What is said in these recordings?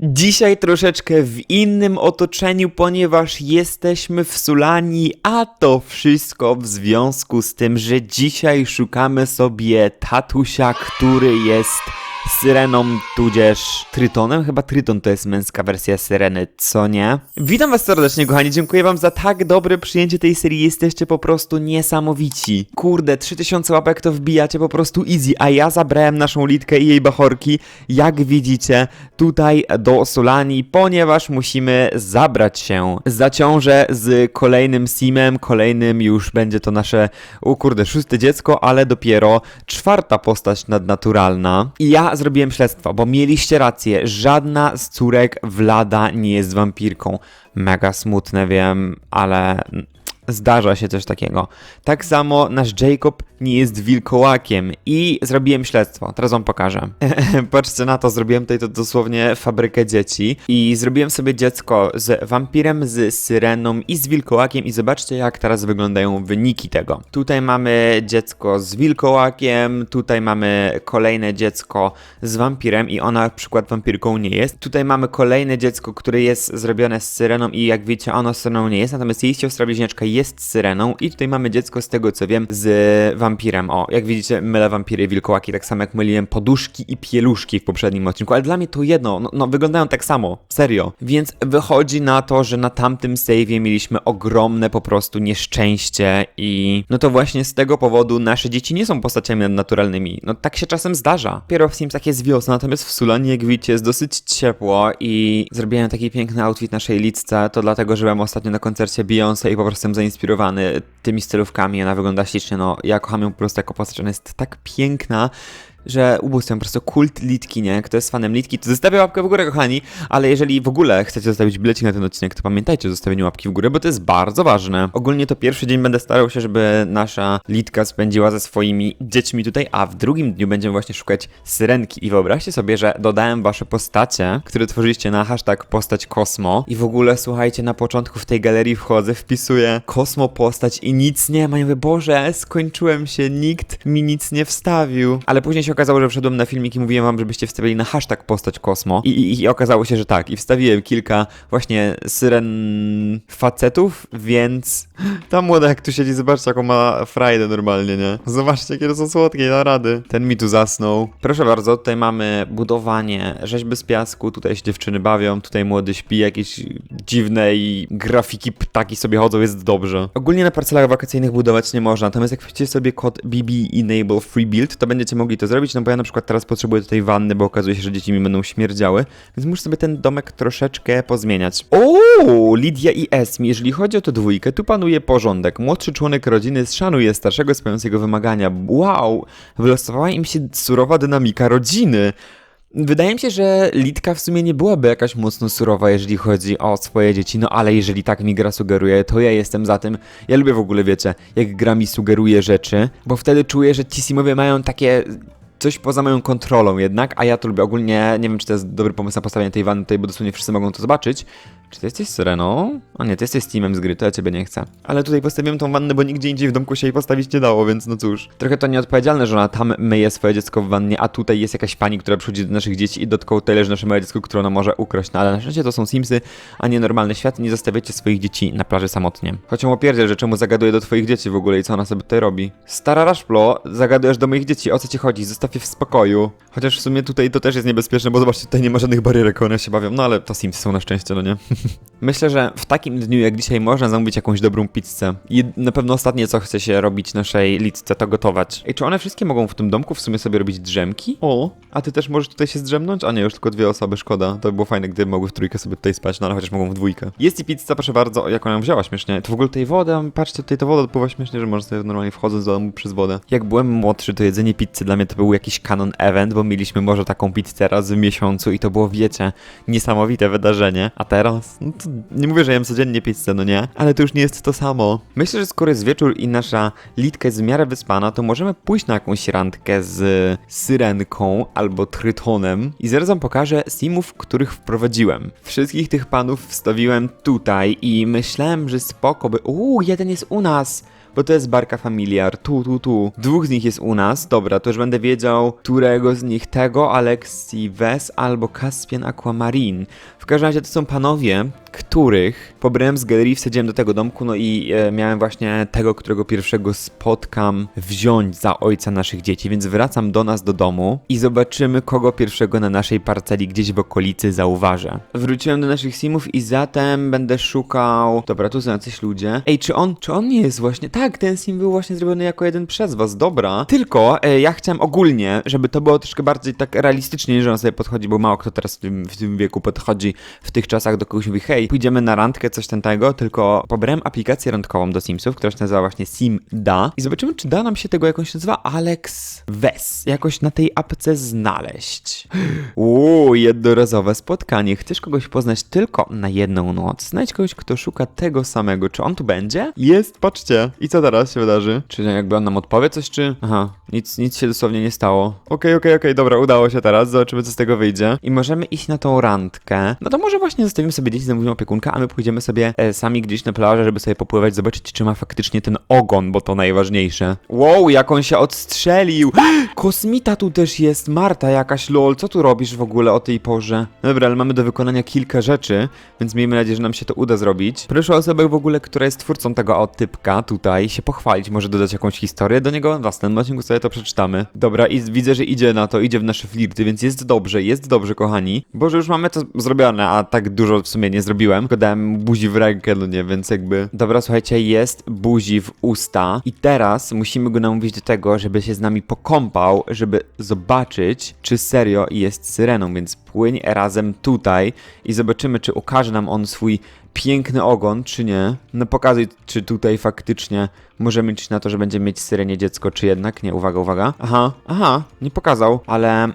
Dzisiaj troszeczkę w innym otoczeniu, ponieważ jesteśmy w Sulani, a to wszystko w związku z tym, że dzisiaj szukamy sobie tatusia, który jest syreną, tudzież trytonem. Chyba tryton to jest męska wersja syreny, co nie? Witam was serdecznie, kochani. Dziękuję wam za tak dobre przyjęcie tej serii. Jesteście po prostu niesamowici. Kurde, 3000 łapek to wbijacie po prostu easy, a ja zabrałem naszą litkę i jej bachorki, jak widzicie, tutaj do Solani, ponieważ musimy zabrać się. Zaciążę z kolejnym simem, kolejnym już będzie to nasze, o kurde, szóste dziecko, ale dopiero czwarta postać nadnaturalna. I ja zrobiłem śledztwo, bo mieliście rację, żadna z córek Vlada nie jest wampirką. Mega smutne, wiem, ale Zdarza się coś takiego. Tak samo nasz Jacob nie jest wilkołakiem i zrobiłem śledztwo. Teraz wam pokażę. Patrzcie na to, zrobiłem tutaj to dosłownie fabrykę dzieci i zrobiłem sobie dziecko z wampirem, z syreną i z wilkołakiem i zobaczcie jak teraz wyglądają wyniki tego. Tutaj mamy dziecko z wilkołakiem, tutaj mamy kolejne dziecko z wampirem i ona na przykład wampirką nie jest. Tutaj mamy kolejne dziecko, które jest zrobione z syreną i jak wiecie ono syreną nie jest, natomiast jej siostra bliźniaczka jest syreną i tutaj mamy dziecko z tego co wiem z wampirem. O, jak widzicie mylę wampiry i wilkołaki, tak samo jak myliłem poduszki i pieluszki w poprzednim odcinku, ale dla mnie to jedno, no, no wyglądają tak samo, serio. Więc wychodzi na to, że na tamtym save'ie mieliśmy ogromne po prostu nieszczęście i no to właśnie z tego powodu nasze dzieci nie są postaciami nadnaturalnymi. No tak się czasem zdarza. Dopiero w Simsach jest wiosna, natomiast w Sulanie, jak widzicie, jest dosyć ciepło i zrobiłem taki piękny outfit naszej lidce, to dlatego, że byłem ostatnio na koncercie Beyoncé i po prostu jestem zainspirowany tymi stylówkami, ona wygląda ślicznie, no ja kocham ją po prostu jako postać, ona jest tak piękna, że ubóstwiam po prostu kult Litki, nie? Kto jest fanem Litki, to zostawia łapkę w górę, kochani, ale jeżeli w ogóle chcecie zostawić bilecik na ten odcinek, to pamiętajcie o zostawieniu łapki w górę, bo to jest bardzo ważne. Ogólnie to pierwszy dzień będę starał się, żeby nasza Litka spędziła ze swoimi dziećmi tutaj, a w drugim dniu będziemy właśnie szukać syrenki. I wyobraźcie sobie, że dodałem wasze postacie, które tworzyliście na hashtag postać Kosmo. I w ogóle, słuchajcie, na początku w tej galerii wchodzę, wpisuję Kosmo postać i nic nie ma, ja mówię, Boże, skończyłem się, nikt mi nic nie wstawił, ale później się okazało, że wszedłem na filmik i mówiłem wam, żebyście wstawili na hashtag postać Kosmo. I, i, I okazało się, że tak. I wstawiłem kilka właśnie syren facetów, więc ta młoda jak tu siedzi, zobaczcie jaką ma frajdę normalnie, nie? Zobaczcie jakie to są słodkie, na rady. Ten mi tu zasnął. Proszę bardzo, tutaj mamy budowanie rzeźby z piasku, tutaj się dziewczyny bawią, tutaj młody śpi, jakieś dziwne i grafiki ptaki sobie chodzą, jest dobrze. Ogólnie na parcelach wakacyjnych budować nie można, natomiast jak wpiszecie sobie kod BB Enable Free Build, to będziecie mogli to zrobić, no bo ja na przykład teraz potrzebuję tutaj wanny, bo okazuje się, że dzieci mi będą śmierdziały, więc muszę sobie ten domek troszeczkę pozmieniać. O, Lidia i Esmi, jeżeli chodzi o tę dwójkę, tu panuje porządek. Młodszy członek rodziny szanuje starszego spełniającego wymagania. Wow, wylosowała im się surowa dynamika rodziny. Wydaje mi się, że Litka w sumie nie byłaby jakaś mocno surowa, jeżeli chodzi o swoje dzieci, no ale jeżeli tak mi gra sugeruje, to ja jestem za tym. Ja lubię w ogóle, wiecie, jak gra mi sugeruje rzeczy, bo wtedy czuję, że ci simowie mają takie coś poza moją kontrolą jednak, a ja to lubię ogólnie, nie wiem czy to jest dobry pomysł na postawienie tej wanny tutaj, bo dosłownie wszyscy mogą to zobaczyć. Czy ty jesteś Syreną? O nie, ty jesteś Steamem z gry, to ja ciebie nie chcę. Ale tutaj postawiłem tą wannę, bo nigdzie indziej w domku się jej postawić nie dało, więc no cóż. Trochę to nieodpowiedzialne, że ona tam myje swoje dziecko w wannie, a tutaj jest jakaś pani, która przychodzi do naszych dzieci i dodatkowo tutaj leży nasze małe dziecko, które ona może ukraść. No ale na szczęście to są Simsy, a nie normalny świat. Nie zostawiajcie swoich dzieci na plaży samotnie. Ją opierdziel, że czemu zagaduje do twoich dzieci w ogóle i co ona sobie tutaj robi. Stara Raszplo, zagadujesz do moich dzieci, o co ci chodzi? Zostaw je w spokoju. Chociaż w sumie tutaj to też jest niebezpieczne, bo zobaczcie, tutaj nie ma żadnych barierek, one się bawią. No ale to Simsy są na szczęście, no nie? Myślę, że w takim dniu jak dzisiaj można zamówić jakąś dobrą pizzę. I na pewno ostatnie co chce się robić naszej litce to gotować. Ej, czy one wszystkie mogą w tym domku w sumie sobie robić drzemki? O, a ty też możesz tutaj się zdrzemnąć? A nie, już tylko dwie osoby, szkoda. To by było fajne, gdyby mogły w trójkę sobie tutaj spać, no ale chociaż mogą w dwójkę. Jest i pizza, proszę bardzo. Jak ona ją wzięła śmiesznie. To w ogóle tutaj woda, patrzcie, tutaj ta woda dopływa śmiesznie, że można sobie normalnie wchodząc do domu przez wodę. Jak byłem młodszy, to jedzenie pizzy dla mnie to był jakiś canon event, bo mieliśmy może taką pizzę raz w miesiącu i to było, wiecie, niesamowite wydarzenie. A teraz, no to nie mówię, że jem codziennie pizzę, no nie? Ale to już nie jest to samo. Myślę, że skoro jest wieczór i nasza litka jest w miarę wyspana, to możemy pójść na jakąś randkę z syrenką albo trytonem i zaraz wam pokażę simów, których wprowadziłem. Wszystkich tych panów wstawiłem tutaj i myślałem, że spoko by... Uuu, jeden jest u nas! Bo to jest Barka Familiar, tu, tu, tu. Dwóch z nich jest u nas, dobra, to już będę wiedział, którego z nich tego, Alexi Wes albo Caspian Aquamarine. W każdym razie to są panowie, których pobrałem z galerii, wsadziłem do tego domku, no i e, miałem właśnie tego, którego pierwszego spotkam, wziąć za ojca naszych dzieci, więc wracam do nas do domu i zobaczymy, kogo pierwszego na naszej parceli gdzieś w okolicy zauważę. Wróciłem do naszych simów i zatem będę szukał... Dobra, tu są jacyś ludzie. Ej, czy on, czy on nie jest właśnie... Tak, ten sim był właśnie zrobiony jako jeden przez was, dobra. Tylko e, ja chciałem ogólnie, żeby to było troszkę bardziej tak realistycznie, że on sobie podchodzi, bo mało kto teraz w tym, w tym wieku podchodzi w tych czasach do kogoś mówi, hej, pójdziemy na randkę, coś ten tego, tylko pobrałem aplikację randkową do Simsów, która się nazywa właśnie SimDa i zobaczymy, czy da nam się tego jakąś nazywa Alex Wes, jakoś na tej apce znaleźć. Uuu, jednorazowe spotkanie. Chcesz kogoś poznać tylko na jedną noc? Znajdź kogoś, kto szuka tego samego. Czy on tu będzie? Jest, patrzcie. I co teraz się wydarzy? Czy jakby on nam odpowie coś, czy... Aha, nic, nic się dosłownie nie stało. Okej, okej, okej, dobra, udało się teraz. Zobaczymy, co z tego wyjdzie. I możemy iść na tą randkę. No to może właśnie zostawimy sobie dzieci, zamówimy opiekunkę, a my pójdziemy sobie e, sami gdzieś na plażę, żeby sobie popływać, zobaczyć, czy ma faktycznie ten ogon, bo to najważniejsze. Wow, jak on się odstrzelił! Kosmita tu też jest, Marta jakaś, lol, co tu robisz w ogóle o tej porze? Dobra, ale mamy do wykonania kilka rzeczy, więc miejmy nadzieję, że nam się to uda zrobić. Proszę osobę w ogóle, która jest twórcą tego otypka tutaj, się pochwalić, może dodać jakąś historię do niego, w następnym odcinku sobie to przeczytamy. Dobra, i widzę, że idzie na to, idzie w nasze flirty, więc jest dobrze, jest dobrze, kochani. Boże, już mamy to zrobione, a tak dużo w sumie nie zrobiłem, tylko dałem buzi w rękę, no nie, więc jakby... Dobra, słuchajcie, jest buzi w usta i teraz musimy go namówić do tego, żeby się z nami pokąpał, żeby zobaczyć, czy serio jest syreną, więc płyń razem tutaj i zobaczymy, czy ukaże nam on swój piękny ogon, czy nie. No pokazuj, czy tutaj faktycznie możemy liczyć na to, że będziemy mieć syrenie dziecko, czy jednak nie. Uwaga, uwaga. Aha, aha, nie pokazał, ale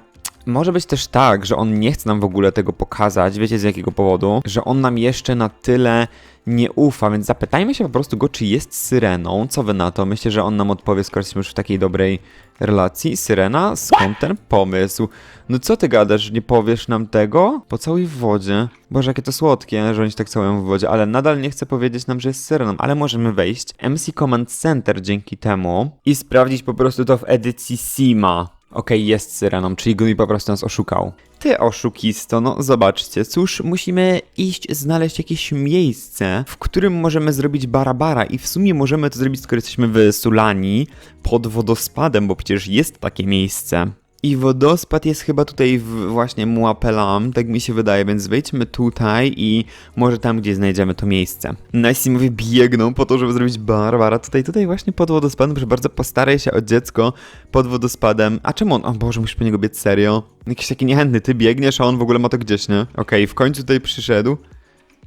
może być też tak, że on nie chce nam w ogóle tego pokazać, wiecie z jakiego powodu, że on nam jeszcze na tyle nie ufa, więc zapytajmy się po prostu go, czy jest syreną. Co wy na to? Myślę, że on nam odpowie, skoro jesteśmy już w takiej dobrej relacji. Syrena? Skąd ten pomysł? No co ty gadasz, nie powiesz nam tego? Pocałuj w wodzie. Boże, jakie to słodkie, że oni się tak całują w wodzie, ale nadal nie chce powiedzieć nam, że jest syreną, ale możemy wejść MC Command Center dzięki temu i sprawdzić po prostu to w edycji Sima. Okej, jest syreną, czyli Gumi po prostu nas oszukał. Ty oszukisto, no zobaczcie, cóż, musimy iść znaleźć jakieś miejsce, w którym możemy zrobić barabara i w sumie możemy to zrobić, skoro jesteśmy w Sulani, pod wodospadem, bo przecież jest takie miejsce. I wodospad jest chyba tutaj w właśnie Muapelam, tak mi się wydaje, więc wejdźmy tutaj i może tam, gdzie znajdziemy to miejsce. Najsimowie biegną po to, żeby zrobić Barbara tutaj, tutaj właśnie pod wodospadem, proszę bardzo, postaraj się o dziecko pod wodospadem. A czemu on? O Boże, musisz po niego biec serio? Jakiś taki niechętny, ty biegniesz, a on w ogóle ma to gdzieś, nie? Okej, w końcu tutaj przyszedł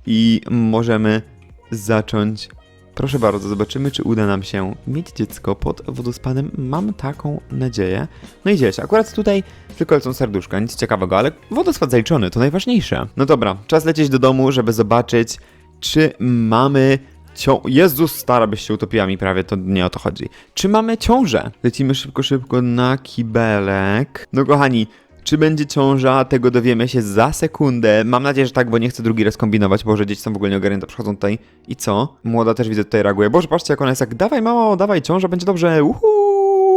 i możemy zacząć Proszę bardzo, zobaczymy, czy uda nam się mieć dziecko pod wodospadem. Mam taką nadzieję. No i dzieci, akurat tutaj tylko lecą serduszka, nic ciekawego, ale wodospad zaliczony, to najważniejsze. No dobra, czas lecieć do domu, żeby zobaczyć, czy mamy cią... Jezus, stara byś się utopiła mi prawie, to nie o to chodzi. Czy mamy ciążę? Lecimy szybko, szybko na kibelek. No kochani, czy będzie ciąża, tego dowiemy się za sekundę. Mam nadzieję, że tak, bo nie chcę drugi raz kombinować, bo że dzieci są w ogóle nieogarnięte, przychodzą tutaj. I co? Młoda też widzę tutaj reaguje. Boże, patrzcie jak ona jest jak, dawaj mamo, dawaj, ciąża, będzie dobrze, uhu.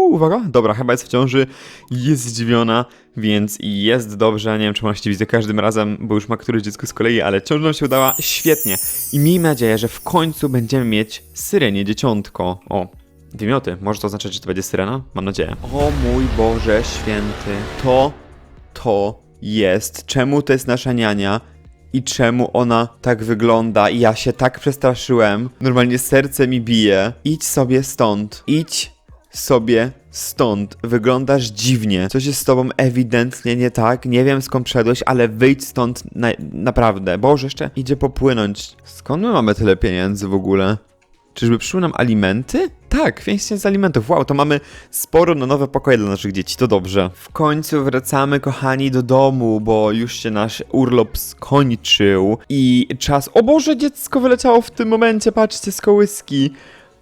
Uwaga, dobra, chyba jest w ciąży, jest zdziwiona, więc jest dobrze. Nie wiem, czy ona się widzę każdym razem, bo już ma któreś dziecko z kolei, ale ciąża nam się udała świetnie. I miejmy nadzieję, że w końcu będziemy mieć syrenie dzieciątko. O, Dwie mioty. Może to oznaczać, że to będzie syrena? Mam nadzieję. O mój Boże święty. To, to jest. Czemu to jest nasza niania? I czemu ona tak wygląda? I ja się tak przestraszyłem. Normalnie serce mi bije. Idź sobie stąd. Idź sobie stąd. Wyglądasz dziwnie. Coś jest z tobą ewidentnie nie tak. Nie wiem skąd przyszedłeś, ale wyjdź stąd na, naprawdę. Boże, jeszcze idzie popłynąć. Skąd my mamy tyle pieniędzy w ogóle? Czyżby przyszły nam alimenty? Tak, pięćdziesiąt z alimentów. Wow, to mamy sporo na nowe pokoje dla naszych dzieci, to dobrze. W końcu wracamy, kochani, do domu, bo już się nasz urlop skończył i czas... O Boże, dziecko wyleciało w tym momencie, patrzcie, z kołyski.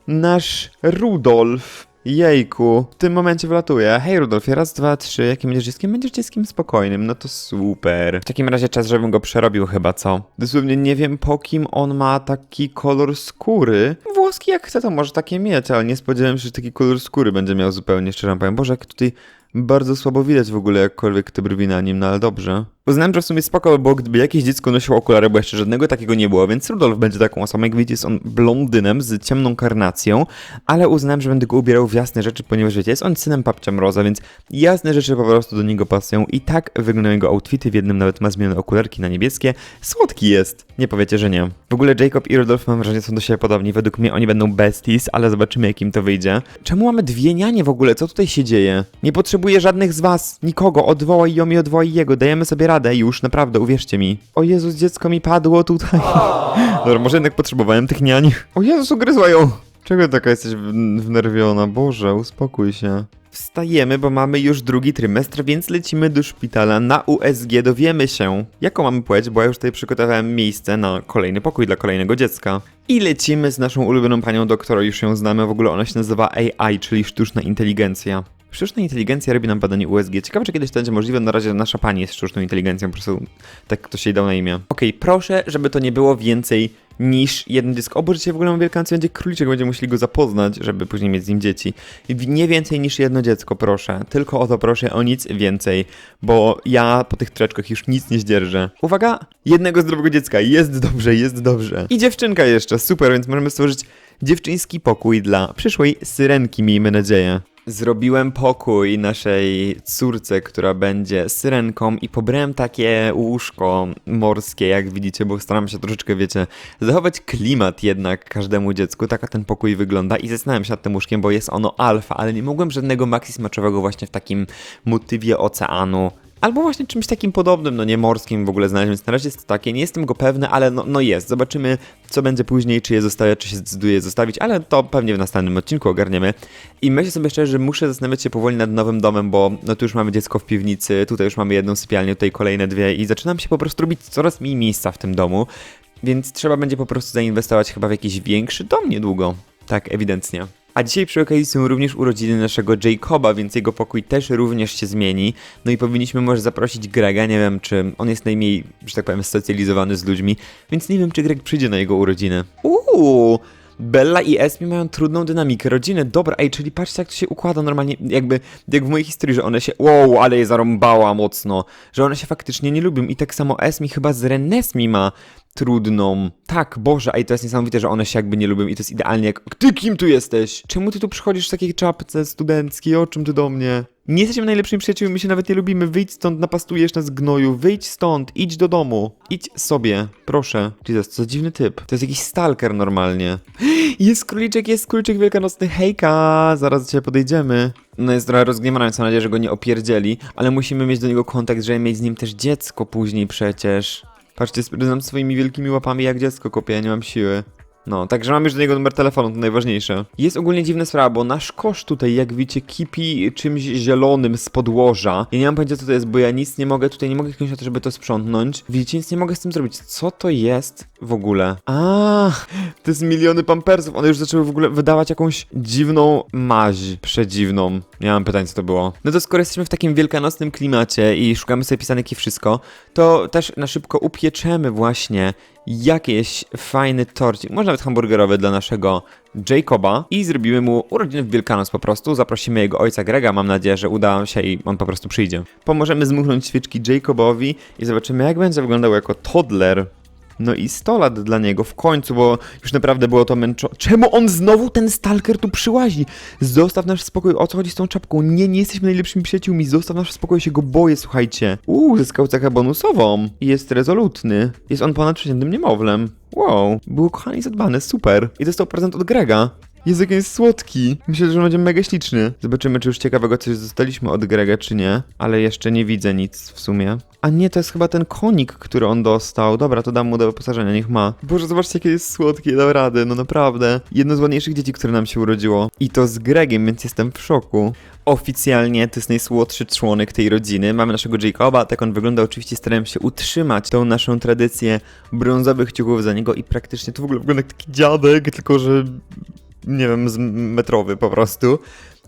Nasz Rudolf Jejku, w tym momencie wlatuje. Hej Rudolfie, raz, dwa, trzy, jakim będziesz dzieckiem? Będziesz dzieckiem spokojnym, no to super. W takim razie czas, żebym go przerobił chyba, co? Dosłownie nie wiem po kim on ma taki kolor skóry. Włoski jak chce to może takie mieć, ale nie spodziewałem się, że taki kolor skóry będzie miał zupełnie, szczerze powiem. Boże, jak tutaj bardzo słabo widać w ogóle jakkolwiek te brwi na nim, no ale dobrze. Uznałem, że w sumie spoko było, gdyby jakieś dziecko nosiło okulary, bo jeszcze żadnego takiego nie było, więc Rudolf będzie taką osobą. Jak widzicie, jest on blondynem z ciemną karnacją, ale uznałem, że będę go ubierał w jasne rzeczy, ponieważ wiecie, jest on synem papcia Mroza, więc jasne rzeczy po prostu do niego pasują i tak wyglądają jego outfity. W jednym nawet ma zmienione okularki na niebieskie. Słodki jest. Nie powiecie, że nie. W ogóle Jacob i Rudolf mam wrażenie są do siebie podobni. Według mnie oni będą besties, ale zobaczymy jak im to wyjdzie. Czemu mamy dwie nianie w ogóle? Co tutaj się dzieje? Nie potrzebuję żadnych z was. Nikogo. Odwołaj ją i odwołaj jego. Dajemy sobie radę już, naprawdę, uwierzcie mi. O Jezus, dziecko mi padło tutaj. Dobra, może jednak potrzebowałem tych niań. O Jezus, ugryzła ją. Czego taka jesteś wnerwiona? Boże, uspokój się. Wstajemy, bo mamy już drugi trymestr, więc lecimy do szpitala na USG. Dowiemy się, jaką mamy płeć, bo ja już tutaj przygotowałem miejsce na kolejny pokój dla kolejnego dziecka. I lecimy z naszą ulubioną panią doktor, już ją znamy, w ogóle ona się nazywa AI, czyli sztuczna inteligencja. Sztuczna inteligencja robi nam badanie USG. Ciekawe, czy kiedyś to będzie możliwe. Na razie nasza pani jest sztuczną inteligencją, po prostu tak ktoś jej dał na imię. Okej, proszę, żeby to nie było więcej niż jedno dziecko. O Boże, w ogóle mam wielkanocy, będzie króliczek, będziemy musieli go zapoznać, żeby później mieć z nim dzieci. Nie więcej niż jedno dziecko, proszę. Tylko o to proszę, o nic więcej, bo ja po tych treczkach już nic nie zdzierżę. Uwaga, jednego zdrowego dziecka, jest dobrze, jest dobrze. I dziewczynka jeszcze, super, więc możemy stworzyć dziewczyński pokój dla przyszłej syrenki, miejmy nadzieję. Zrobiłem pokój naszej córce, która będzie syrenką i pobrałem takie łóżko morskie, jak widzicie, bo staram się troszeczkę, wiecie, zachować klimat jednak każdemu dziecku. Taka ten pokój wygląda i zastanawiam się nad tym łóżkiem, bo jest ono alfa, ale nie mogłem żadnego maxi smaczowego właśnie w takim motywie oceanu. Albo właśnie czymś takim podobnym, no nie morskim w ogóle znaleźć, więc na razie jest to takie, nie jestem go pewny, ale no, no jest. Zobaczymy, co będzie później, czy je zostawię, czy się zdecyduję zostawić, ale to pewnie w następnym odcinku ogarniemy. I myślę sobie szczerze, że muszę zastanawiać się powoli nad nowym domem, bo no tu już mamy dziecko w piwnicy, tutaj już mamy jedną sypialnię, tutaj kolejne dwie i zaczynam się po prostu robić coraz mniej miejsca w tym domu, więc trzeba będzie po prostu zainwestować chyba w jakiś większy dom niedługo. Tak, ewidentnie. A dzisiaj przy okazji są również urodziny naszego Jacoba, więc jego pokój też również się zmieni. No i powinniśmy może zaprosić Grega, nie wiem czy on jest najmniej, że tak powiem, socjalizowany z ludźmi, więc nie wiem czy Greg przyjdzie na jego urodziny. Uuu! Bella i Esmi mają trudną dynamikę rodziny. Dobra, ej, czyli patrzcie jak to się układa normalnie, jakby, jak w mojej historii, że one się, wow, ale je zarąbała mocno, że one się faktycznie nie lubią i tak samo Esmi chyba z Renesmi ma trudną. Tak, Boże, ej, to jest niesamowite, że one się jakby nie lubią i to jest idealnie jak, ty kim tu jesteś? Czemu ty tu przychodzisz w takiej czapce studenckiej, o czym ty do mnie? Nie jesteśmy najlepszymi przyjaciółmi, my się nawet nie lubimy, wyjdź stąd, napastujesz nas gnoju, wyjdź stąd, idź do domu, idź sobie, proszę. Jesus, co za dziwny typ, to jest jakiś stalker normalnie. Jest króliczek, jest króliczek wielkanocny, hejka, zaraz do ciebie podejdziemy. No jest trochę rozgniewające, mam nadzieję, że go nie opierdzieli, ale musimy mieć do niego kontakt, żeby mieć z nim też dziecko później przecież. Patrzcie, spryznam swoimi wielkimi łapami jak dziecko kopię, ja nie mam siły. No, także mam już do niego numer telefonu, to najważniejsze. Jest ogólnie dziwna sprawa, bo nasz kosz tutaj, jak widzicie, kipi czymś zielonym z podłoża. Ja nie mam pojęcia, co to jest, bo ja nic nie mogę, tutaj nie mogę kliknąć na to, żeby to sprzątnąć. Widzicie, nic nie mogę z tym zrobić. Co to jest w ogóle? A, to jest miliony pampersów. One już zaczęły w ogóle wydawać jakąś dziwną maź, przedziwną. Nie mam pytań, co to było. No to skoro jesteśmy w takim wielkanocnym klimacie i szukamy sobie pisanek i wszystko, to też na szybko upieczemy właśnie jakieś fajny torcik, może nawet hamburgerowy dla naszego Jacoba i zrobimy mu urodziny w Wielkanoc po prostu. Zaprosimy jego ojca Grega, mam nadzieję, że uda się i on po prostu przyjdzie. Pomożemy zmuchnąć świeczki Jacobowi i zobaczymy jak będzie wyglądał jako toddler. No i 100 lat dla niego w końcu, bo już naprawdę było to męczo... Czemu on znowu ten stalker tu przyłazi? Zostaw nasz spokój, o co chodzi z tą czapką? Nie, nie jesteśmy najlepszymi przyjaciółmi, zostaw nasz spokój, się go boję, słuchajcie. Uuu, zyskał cechę bonusową. Jest rezolutny. Jest on ponad przeciętnym niemowlem. Wow, był kochany i zadbany, super. I dostał prezent od Grega. Jest jaki jest słodki. Myślę, że będzie mega śliczny. Zobaczymy, czy już ciekawego coś zostaliśmy od Grega, czy nie. Ale jeszcze nie widzę nic w sumie. A nie, to jest chyba ten konik, który on dostał. Dobra, to dam mu do wyposażenia, niech ma. Boże, zobaczcie, jakie jest słodkie, dał radę, no naprawdę. Jedno z ładniejszych dzieci, które nam się urodziło. I to z Gregiem, więc jestem w szoku. Oficjalnie to jest najsłodszy członek tej rodziny. Mamy naszego Jacoba, tak on wygląda. Oczywiście starałem się utrzymać tą naszą tradycję brązowych ciuchów za niego i praktycznie to w ogóle wygląda jak taki dziadek, tylko że nie wiem, metrowy po prostu.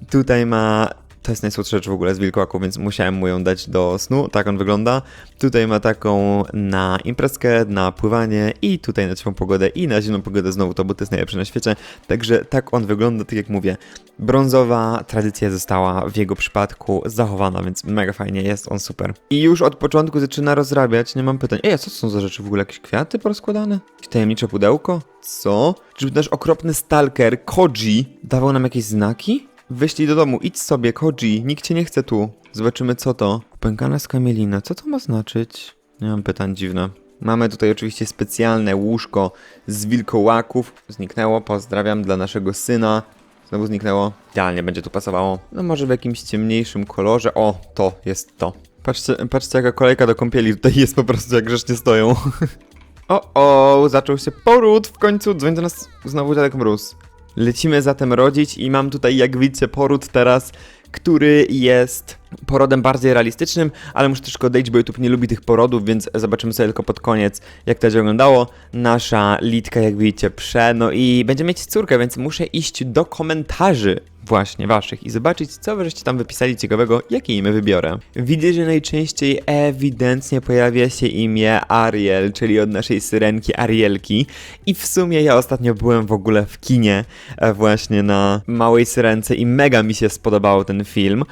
Tutaj ma. To jest najsłodsza rzecz w ogóle z wilkołaku, więc musiałem mu ją dać do snu. Tak on wygląda. Tutaj ma taką na imprezkę, na pływanie i tutaj na ciepłą pogodę i na zimną pogodę znowu to, bo to jest najlepsze na świecie. Także tak on wygląda, tak jak mówię. Brązowa tradycja została w jego przypadku zachowana, więc mega fajnie, jest on super. I już od początku zaczyna rozrabiać, nie mam pytań. Ej, a co to są za rzeczy w ogóle? Jakieś kwiaty porozkładane? Jakieś tajemnicze pudełko? Co? Czy nasz okropny stalker, Koji, dawał nam jakieś znaki? Wyślij do domu, idź sobie, Koji, nikt cię nie chce tu. Zobaczymy co to. Pękana skamielina, co to ma znaczyć? Nie mam pytań, dziwne. Mamy tutaj oczywiście specjalne łóżko z wilkołaków. Zniknęło, pozdrawiam dla naszego syna. Znowu zniknęło. Idealnie będzie tu pasowało. No może w jakimś ciemniejszym kolorze. O, to jest to. Patrzcie, patrzcie jaka kolejka do kąpieli tutaj jest po prostu, jak grzecznie stoją. o, o, zaczął się poród w końcu. Dzwoni do nas znowu dziadek mróz. Lecimy zatem rodzić i mam tutaj, jak widzicie, poród teraz, który jest porodem bardziej realistycznym, ale muszę troszkę odejść, bo YouTube nie lubi tych porodów, więc zobaczymy sobie tylko pod koniec, jak to będzie wyglądało. Nasza Litka, jak widzicie, prze, no i będzie mieć córkę, więc muszę iść do komentarzy właśnie waszych i zobaczyć, co wy żeście tam wypisali ciekawego, jakie imię wybiorę. Widzę, że najczęściej ewidentnie pojawia się imię Ariel, czyli od naszej syrenki Arielki i w sumie ja ostatnio byłem w ogóle w kinie e, właśnie na Małej Syrence i mega mi się spodobał ten film.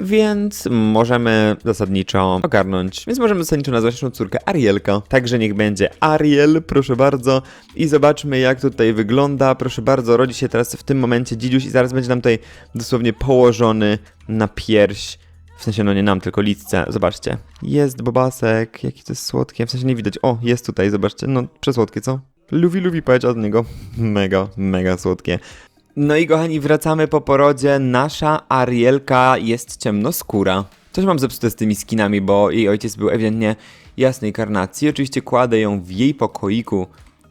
Więc możemy zasadniczo ogarnąć. Więc możemy zasadniczo nazwać naszą córkę Arielka. Także niech będzie Ariel, proszę bardzo. I zobaczmy, jak tutaj wygląda. Proszę bardzo, rodzi się teraz w tym momencie dzidziuś i zaraz będzie nam tutaj dosłownie położony na pierś. W sensie, no nie nam, tylko litce. Zobaczcie. Jest bobasek, jaki to jest słodkie. W sensie nie widać. O, jest tutaj, zobaczcie. No, przesłodkie, co? Lubi, lubi powiedzieć od niego. Mega, mega słodkie. No i kochani, wracamy po porodzie. Nasza Arielka jest ciemnoskóra. Coś mam zepsute z tymi skinami, bo jej ojciec był ewidentnie jasnej karnacji. Oczywiście kładę ją w jej pokoiku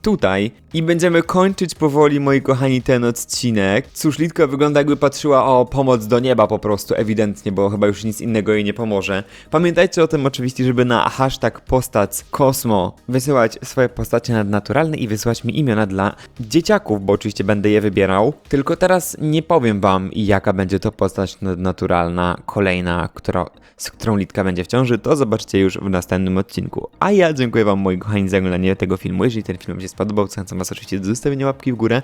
tutaj i będziemy kończyć powoli, moi kochani, ten odcinek. Cóż, Litka wygląda jakby patrzyła o pomoc do nieba po prostu, ewidentnie, bo chyba już nic innego jej nie pomoże. Pamiętajcie o tym oczywiście, żeby na hashtag postać kosmo wysyłać swoje postacie nadnaturalne i wysyłać mi imiona dla dzieciaków, bo oczywiście będę je wybierał. Tylko teraz nie powiem wam, jaka będzie to postać nadnaturalna, kolejna, która, z którą Litka będzie w ciąży, to zobaczcie już w następnym odcinku. A ja dziękuję wam, moi kochani, za oglądanie tego filmu. Jeżeli ten film wam się spodobał, zachęcam was oczywiście do zostawienia łapki w górę,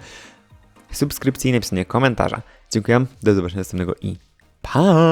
subskrypcji i napisania komentarza. Dziękuję, do zobaczenia następnego i pa!